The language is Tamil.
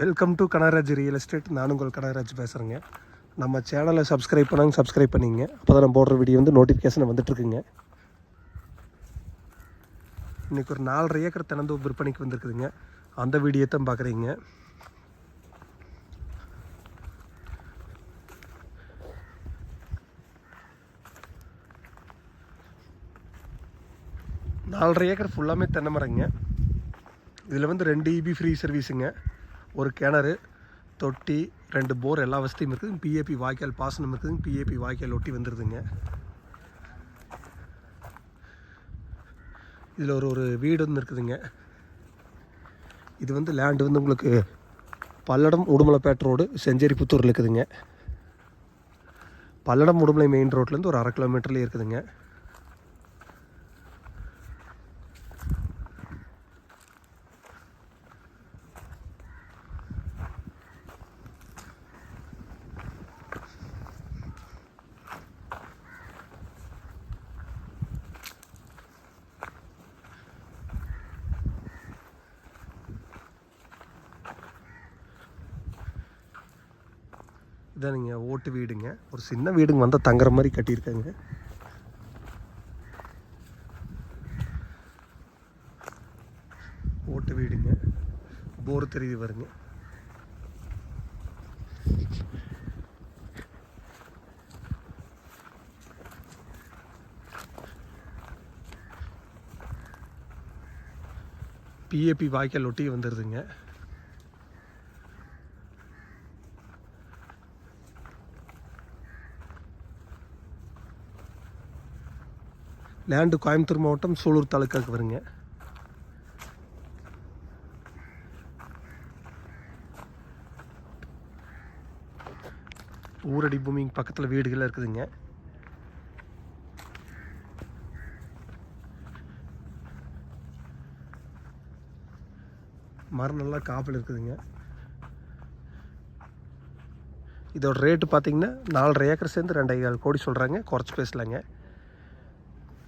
Welcome to Kanagaraj real estate நான் உங்கள் கனகராஜ் பேசுகிறேங்க நம்ம சேனலை சப்ஸ்கிரைப் பண்ணாங்க சப்ஸ்கிரைப் பண்ணிங்க. அப்போ தான் நம்ம போடுற வீடியோ வந்து நோட்டிஃபிகேஷன் வந்துட்டுருக்குங்க இன்றைக்கி ஒரு நாலரை ஏக்கர் தினந்தோப்பு விற்பனைக்கு வந்திருக்குதுங்க. அந்த வீடியோ தான் பார்க்குறீங்க. நாலரை ஏக்கர் ஃபுல்லாமே தென்னை மரங்க. இதில் வந்து ரெண்டு இபி ஃப்ரீ சர்வீஸுங்க ஒரு கிணறு தொட்டி ரெண்டு போர் எல்லா வசதியும் இருக்குது. பிஏபி வாய்க்கால் பாசனம் இருக்குது. பிஏபி வாய்க்கால் ஒட்டி வந்துடுதுங்க இதில் ஒரு ஒரு வீடு வந்து இருக்குதுங்க. இது வந்து லேண்டு வந்து உங்களுக்கு பல்லடம் உடுமலைப்பேட்டை ரோடு செஞ்சேரி புத்தூரில் இருக்குதுங்க. பல்லடம் உடுமலை மெயின் ரோட்லேருந்து ஒரு அரை கிலோமீட்டர்லேயே இருக்குதுங்க. இதானுங்க ஓட்டு வீடுங்க. ஒரு சின்ன வீடுங்க வந்தால் தங்குற மாதிரி கட்டியிருக்காங்க. ஓட்டு வீடுங்க. போர் தெரியுது வருங்க பிஏபி வாய்க்கால் ஒட்டி வந்துடுதுங்க லேண்டு கோயம்புத்தூர் மாவட்டம் சூலூர் தாலுக்காவுக்கு வருங்க. ஊரடி பூமிங்க பக்கத்தில் வீடுகள்லாம் இருக்குதுங்க. மரம் நல்லா காப்பில் இருக்குதுங்க. இதோட ரேட்டு பார்த்தீங்கன்னா நாலரை ஏக்கர் சேர்ந்து ரெண்டே கோடி சொல்கிறாங்க குறைச்சி பேசலாங்க.